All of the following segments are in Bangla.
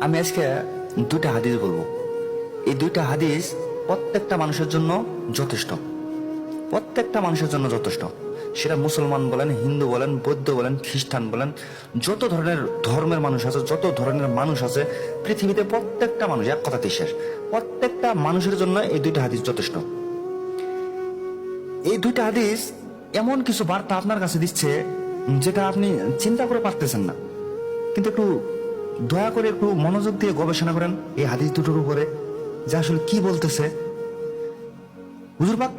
আমি আজকে দুইটা হাদিস বলব। এই দুইটা হাদিস প্রত্যেকটা মানুষের জন্য যথেষ্ট। প্রত্যেকটা মানুষের জন্য যথেষ্ট। সেটা মুসলমান বলেন, হিন্দু বলেন, বৌদ্ধ বলেন, খ্রিস্টান বলেন, যত ধরনের ধর্মের মানুষ আছে, যত ধরনের মানুষ আছে, পৃথিবীতে প্রত্যেকটা মানুষ এক কথাতেই শেষ। প্রত্যেকটা মানুষের জন্য এই দুইটা হাদিস যথেষ্ট। এই দুইটা হাদিস এমন কিছু বার্তা আপনার কাছে দিচ্ছে যেটা আপনি চিন্তা করে পারতেছেন না। কিন্তু একটু দয়া করে একটু মনোযোগ দিয়ে গবেষণা করেন এই হাদিস দুটোর উপরে, যে আসলে কি বলতেছে। হুজুরবাক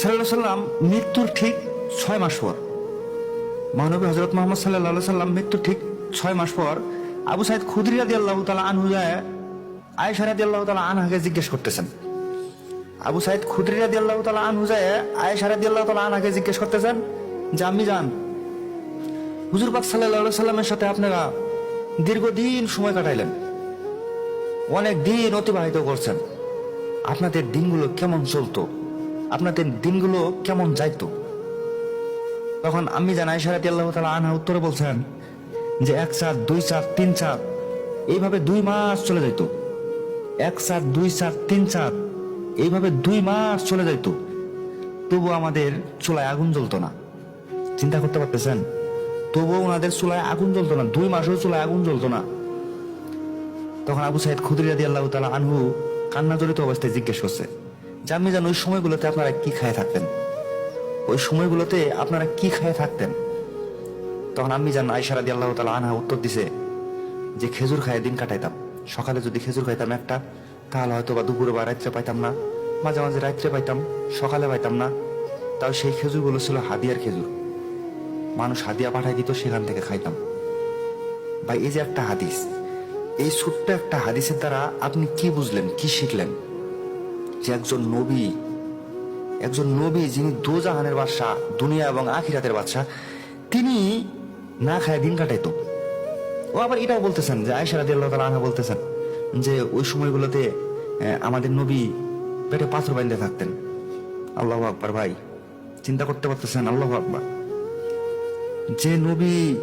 সাল্লাহ সাল্লাম মৃত্যুর ঠিক ছয় মাস পর মহানবী হজরত মোহাম্মদ সাল্লাহ সাল্লাম মৃত্যুর ঠিক ছয় মাস পর আবু সাইদ খুদরি রাদি আল্লাহ তালা আনহু যায় আয়েশা রাদি আল্লাহ তালা আনহাকে জিজ্ঞেস করতেছেন। আবু সাইদ খুদরি রাদি আল্লাহ তালা আনহু যায় আয়েশা রাদি আল্লাহ তালা আনহাকে জিজ্ঞেস করতেছেন, যে আমি যান হুজুরবাক সাল্লাহ সাল্লামের সাথে আপনারা দীর্ঘদিন সময় কাটাইলেন। অনেক দিন অতিবাহিত করছেন। আপনাদের দিনগুলো কেমন চলতো? আপনাদের দিনগুলো কেমন যাইতো? তখন আমি জানাই সারাতি আল্লাহ তালা উত্তরে বলছেন যে, এক চার দুই চার তিন চার এইভাবে দুই মাস চলে যাইতো। এক চার দুই চার তিন চার এইভাবে দুই মাস চলে যাইতো। তবু আমাদের চুলায় আগুন জ্বলতো না। চিন্তা করতে পারতেছেন? তবুও ওনাদের চুলায় আগুন জ্বলতো না, দুই মাসেও চুলায় আগুন জ্বলতো না। তখন আবু সাইদ খুদরি রাদি আল্লাহ তালা আনহু কান্না জড়িত অবস্থায় জিজ্ঞেস করছে আপনি জান, ওই সময়গুলোতে আপনারা কি খায় থাকতেন? ওই সময়গুলোতে আপনারা কি খায় থাকতেন? তখন আমি জান আয়সা রাদি আল্লাহ তালা আনহা উত্তর দিছে, যে খেজুর খায় দিন কাটাইতাম। সকালে যদি খেজুর খাইতাম একটা, তাহলে হয়তো বা দুপুরে বা রাত্রে পাইতাম না। মাঝে মাঝে রাত্রে পাইতাম, সকালে পাইতাম না। তাও সেই খেজুরগুলো ছিল হাদিয়ার খেজুর। মানুষ হাদিয়া পাঠাই দিত, সেখান থেকে খাইতাম। ভাই, এই যে একটা হাদিস, এই ছোট্ট একটা হাদিসের দ্বারা আপনি কি বুঝলেন, কি শিখলেন? যে একজন নবী একজন নবী যিনি দোজাহানের বাদশা দুনিয়া এবং আখিরাতের বাদশা তিনি না খায় দিন কাটাইতো। ও আবার এটাও বলতেছেন, যে আয়সা রাদি আল্লাহ তালা আনহা বলতেছেন, যে ওই সময়গুলোতে আমাদের নবী পেটে পাথর বাইন্ধে থাকতেন। আল্লাহ আকবার ভাই, চিন্তা করতে পারতেছেন, আল্লাহ আকবার। যে নবী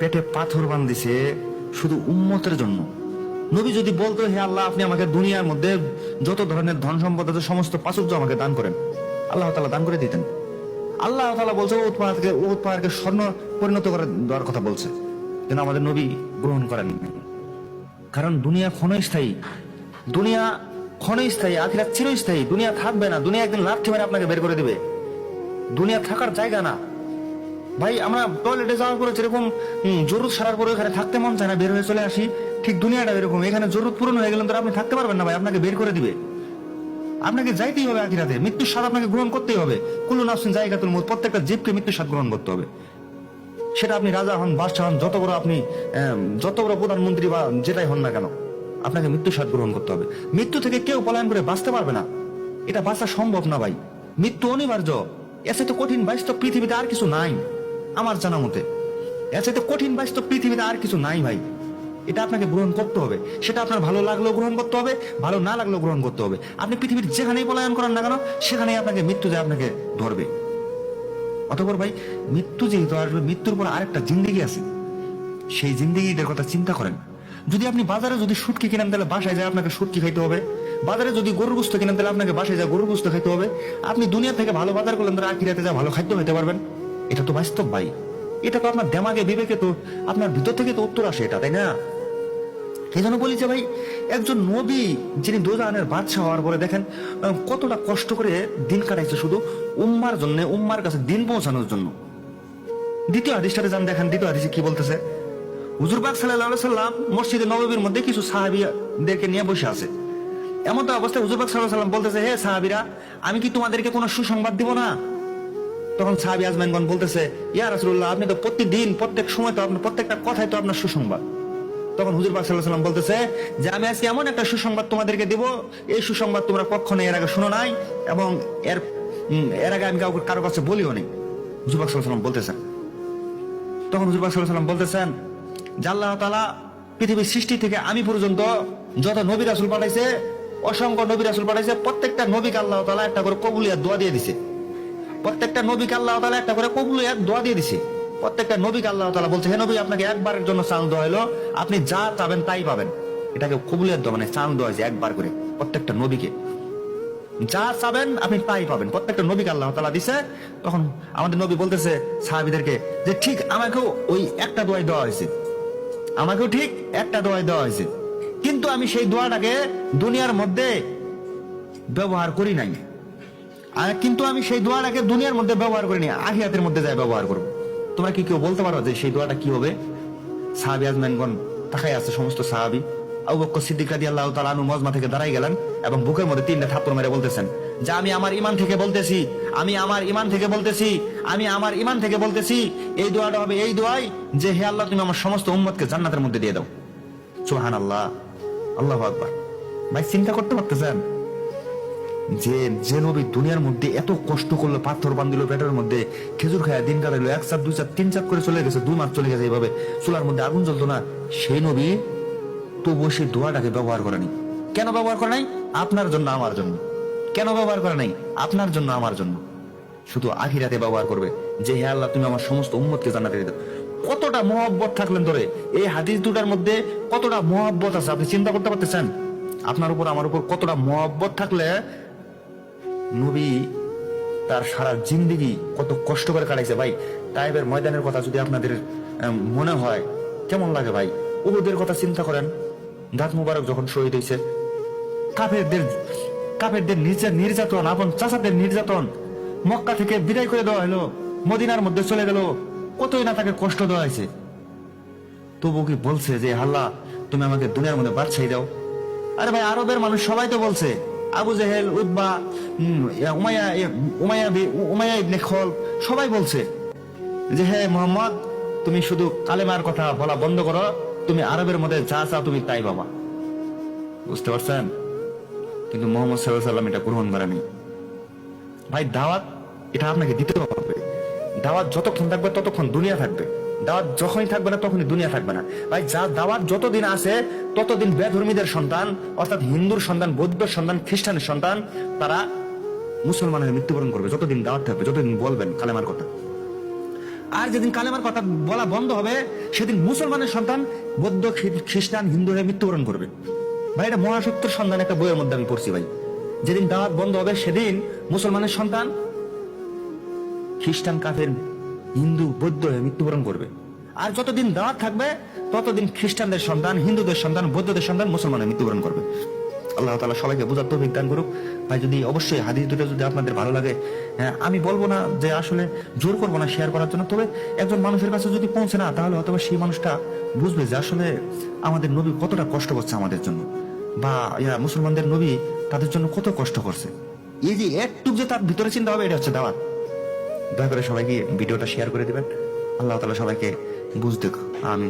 পেটে পাথর বান্ধিছে শুধু উম্মতের জন্য। নবী যদি বলতো, হে আল্লাহ, আপনি আমাকে দুনিয়ার মধ্যে যত ধরনের ধন সম্পদ আছে, সমস্ত পাচুর্য আমাকে দান করেন। আল্লাহ তালা দান করে দিতেন। আল্লাহ তালা বলছে উৎ পাহাড়কে উৎ পাহাড়কে স্বর্ণ পরিণত করে দেওয়ার কথা বলছে। যেন আমাদের নবী গ্রহণ করেন কারণ দুনিয়া ক্ষণস্থায়ী। দুনিয়া ক্ষণস্থায়ী, আখিরাত চিরস্থায়ী। দুনিয়া থাকবে না। দুনিয়া একদিন লাঠি মেরে আপনাকে বের করে দিবে। দুনিয়া থাকার জায়গা না। ভাই আমরা টয়লেটে যাওয়ার পরে যেরকম হুম, জরুরত সারার পরে এখানে থাকতে মন চায় না বের হয়ে চলে আসি ঠিক দুনিয়াটা এরকম। এখানে জরুর পূরণ হয়ে গেলে তো আপনি থাকতে পারবেন না ভাই আপনাকে বের করে দিবে। আপনাকে যাইতেই হবে আখিরাতে মৃত্যুর স্বাদ আপনাকে গ্রহণ করতেই হবে। কুলু নাফসিন জায়গাতুল মত প্রত্যেকটা জীবকে মৃত্যুর স্বাদ গ্রহণ করতে হবে। সেটা আপনি রাজা হন বাদশাহ হন যত বড় আপনি যত বড় প্রধানমন্ত্রী বা যেটাই হন না কেন আপনাকে মৃত্যুর স্বাদ গ্রহণ করতে হবে। মৃত্যু থেকে কেউ পলায়ন করে বাঁচতে পারবে না। এটা বাঁচা সম্ভব না ভাই। মৃত্যু অনিবার্য। এসে তো কঠিন বাস্তব পৃথিবীতে আর কিছু নাই। আমার জানা মতে এসে তো কঠিন বাস্তব পৃথিবীতে আর কিছু নাই ভাই। এটা আপনাকে গ্রহণ করতে হবে। সেটা আপনার ভালো লাগলেও গ্রহণ করতে হবে, ভালো না লাগলেও গ্রহণ করতে হবে। আপনি পৃথিবীর যেখানেই পলায়ন করেন না কেন, সেখানেই আপনাকে মৃত্যু যে আপনাকে ধরবে। অতপর ভাই, মৃত্যু যেহেতু আসবে, মৃত্যুর পর আরেকটা জিন্দিগি আছে। সেই জিন্দিগিটার কথা চিন্তা করেন। যদি আপনি বাজারে যদি সুটকি কিনেন, তাহলে বাসায় যায় আপনাকে সুটকি খাইতে হবে। বাজারে যদি গরুর গোস্ত কিনেন, তাহলে আপনাকে বাসায় যায় গরুর গোস্ত খাইতে হবে। আপনি দুনিয়া থেকে ভালো বাজার করলেন, তাহলে আখিরাতে যা ভালো খাদ্য খেতে পারবেন। এটা তো বাস্তব ভাই। এটা তো আপনার দেমাগে, বিবেকে তো আপনার ভিতর থেকে তো উত্তর আসে এটা, তাই না? এই জন্য বলি যে ভাই, একজন নবী যিনি দোজানের বাদশাহ হওয়ার পরে দেখেন কতটা কষ্ট করে দিন কাটাইছে শুধু উম্মার জন্য, উম্মার কাছে দিন পৌঁছানোর জন্য। দ্বিতীয় হাদিসটাতে যান, দেখেন, দ্বিতীয় হাদিসে কি বলতেছে? হুজুর পাক সাল্লাহ সাল্লাম মসজিদে নববীর মধ্যে কিছু সাহাবিদেরকে নিয়ে বসে আছে। এমন তো অবস্থায় হুজুর পাক সাল্লাহ সাল্লাম বলতেছে, হে সাহাবিরা, আমি কি তোমাদেরকে কোনো সুসংবাদ দিব না? তখন সাহাবি আজমাইনগণ বলতেছে, ইয়া রাসূলুল্লাহ, আপনি তো প্রতিদিন, প্রত্যেক সময় তো আপনার, প্রত্যেকটা কথাই তো আপনার সুসংবাদ। তখন হুজুর পাক সাল্লাহ সাল্লাম বলতেছে, যে আমি আজকে এমন একটা সুসংবাদ তোমাদেরকে দিব, এই সুসংবাদ তোমরা কখনো এর আগে শুনো নাই এবং এর এর আগে আমি কাউকে, কারও কাছে বলিও নি হুজুর পাক বলতেছেন। তখন হুজুর পাক সাল্লাহ সাল্লাম বলতেছেন, যে আল্লাহ তাআলা পৃথিবীর সৃষ্টি থেকে আমি পর্যন্ত যত নবী রাসূল পাঠাইছে, অসংখ্য নবী রাসূল পাঠাইছে, প্রত্যেকটা নবীকে আল্লাহ তালা একটা করে কবুলিয়াত দোয়া দিয়ে দিছে। প্রত্যেকটা নবীকে আল্লাহ তালা একটা করে কবুলিয়াত দোয়া দিয়ে দিছে। প্রত্যেকটা নবীকে আল্লাহ তাআলা বলছে, হে নবী, আপনাকে একবারের জন্য চাল দেওয়া হলো আপনি যা চাবেন তাই পাবেন। এটাকে কবুলের দেওয়া মানে চান দেওয়া একবার করে প্রত্যেকটা নবীকে। যা চাবেন আপনি তাই পাবেন। প্রত্যেকটা নবীকে আল্লাহ তালা দিছে। তখন আমাদের নবী বলতেছে সাহাবিদেরকে যে, ঠিক আমাকেও ওই একটা দোয়াই দেওয়া হয়েছে। আমাকেও ঠিক একটা দোয়াই দেওয়া হয়েছে। কিন্তু আমি সেই দোয়াটাকে দুনিয়ার মধ্যে ব্যবহার করি নাই। আর কিন্তু আমি সেই দোয়াটাকে দুনিয়ার মধ্যে ব্যবহার করিনি আহিয়াতের মধ্যে যাই ব্যবহার করব। তোমরা কি কেউ বলতে পারো যে সেই দোয়াটা কি হবে? সাহাবি আজমাইনগণ তাকাই আছে সমস্ত সাহাবি। সিদ্দিক আনহু মজমা থেকে দাঁড়াই গেলেন এবং বুকের মধ্যে তিনটা থাপ্পড় মেরে বলতেছেন আমি আমার ইমান থেকে বলতেছি, আমি আমার ইমান থেকে বলতেছি, আমি আমার ইমান থেকে বলতেছি, এই দোয়াটা হবে এই দোয়াই যে হে আল্লাহ, তুমি আমার সমস্ত উম্মতকে জান্নাতের মধ্যে দিয়ে দাও। সুবহানাল্লাহ, আল্লাহ আকবার। ভাই, চিন্তা করতে পারতেছেন? যে যে নবী দুনিয়ার মধ্যে এত কষ্ট করল, পাথর বান্ধিল পেটের মধ্যে, খেজুর খায় দিন কাটাইলো, এক চাপ দুই চাপ তিন চাপ করে চলে গেছে দুই মাস চলে গেছে এইভাবে। চুলার মধ্যে আগুন জ্বলতো না। সেই নবী তবুও সেই দোয়াটাকে ব্যবহার করেনি কেন ব্যবহার করে নাই? আপনার জন্য, আমার জন্য। কেন ব্যবহার করে নাই? আপনার জন্য, আমার জন্য। শুধু আখিরাতে ব্যবহার করবে। যে হে আল্লাহ, তুমি আমার সমস্ত উম্মতকে জানাতে দিতে কতটা মহব্বত থাকলেন ধরে। এই হাদিস দুটার মধ্যে কতটা মহব্বত আছে, আপনি চিন্তা করতে পারতেছেন? আপনার উপর, আমার উপর কতটা মহব্বত থাকলে নবী তার সারা জিন্দিগি কত কষ্ট করে কাটাইছে ভাই। টাইবের ময়দানের কথা যদি আপনাদের মনে হয়, কেমন লাগে ভাই? উহুদের কথা চিন্তা করেন। দাঁত মুবারক যখন শহীদ হয়েছে কাফেরদের কাফেরদের নির্যা- নির্যাতন, আপন চাচাদের নির্যাতন মক্কা থেকে বিদায় করে দেওয়া হলো, মদিনার মধ্যে চলে গেল। কতই না তাকে কষ্ট দেওয়া হয়েছে। তবু কি বলছে যে হাল্লা তুমি আমাকে দুনিয়ার মধ্যে বাদশাহী দাও? আরে ভাই, আরবের মানুষ সবাই তো বলছে আবু জেহেল উদ্বা উম, উমাইয়া ইয়া, উমাইয়া উমাইয়া ইবনে খল সবাই বলছে যে হে মোহাম্মদ তুমি শুধু কালেমার কথা বলা বন্ধ করো তুমি আরবের মধ্যে যা চাও তুমি তাই বাবা বুঝতে পারছেন? কিন্তু মোহাম্মদ সাল্লাহ সাল্লাম এটা গ্রহণ করেনি। ভাই দাওয়াত এটা আপনাকে দিতে হবে। দাওয়াত যতক্ষণ থাকবে ততক্ষণ দুনিয়া থাকবে। দাওয়াত যখনই থাকবে না, তখনই দুনিয়া থাকবে না। ভাই, যা দাওয়াত যতদিন আছে, ততদিন বেধর্মীদের সন্তান, অর্থাৎ হিন্দুর সন্তান বৌদ্ধ সন্তান, খ্রিস্টানের সন্তান, তারা মুসলমানের মৃত্যুবরণ করবে। যতদিন দাওয়াত থাকবে, যতদিন বলবেন কালেমার কথা। আর যেদিন কালেমার কথা বলা বন্ধ হবে, সেদিন মুসলমানের সন্তান, বৌদ্ধ খ্রিস্টান, হিন্দু হয়ে মৃত্যুবরণ করবে। ভাই, এটা মহাসত্যের সন্ধান একটা বইয়ের মধ্যে আমি পড়ছি ভাই। যেদিন দাওয়াত বন্ধ হবে, সেদিন মুসলমানের সন্তান, খ্রিস্টান, কাফের, হিন্দু, বৌদ্ধ হয়ে মৃত্যুবরণ করবে। আর যতদিন দাওয়াত থাকবে, ততদিন খ্রিস্টানদের সন্তান, হিন্দুদের সন্তান, বৌদ্ধদের সন্তান, মুসলমানের মৃত্যুবরণ করবে। আল্লাহ তালা সবাইকে বোঝার তো বিজ্ঞান করুক। ভাই, যদি অবশ্যই হাদিস দুটো যদি আপনাদের ভালো লাগে হ্যাঁ আমি বলব না যে আসলে জোর করব না শেয়ার করার জন্য, তবে একজন মানুষের কাছে যদি পৌঁছে না, তাহলে হয়তো সেই মানুষটা বুঝবে যে আসলে আমাদের নবী কতটা কষ্ট করছে আমাদের জন্য। বা, ইয়া, মুসলমানদের নবী তাদের জন্য কত কষ্ট করছে। এই যে একটু যে তার ভিতরে চিন্তা হবে, এটা হচ্ছে দাওয়াত। দয়া করে সবাইকে ভিডিওটা শেয়ার করে দিবেন। আল্লাহ তালা সবাইকে বুঝ দেখ আমি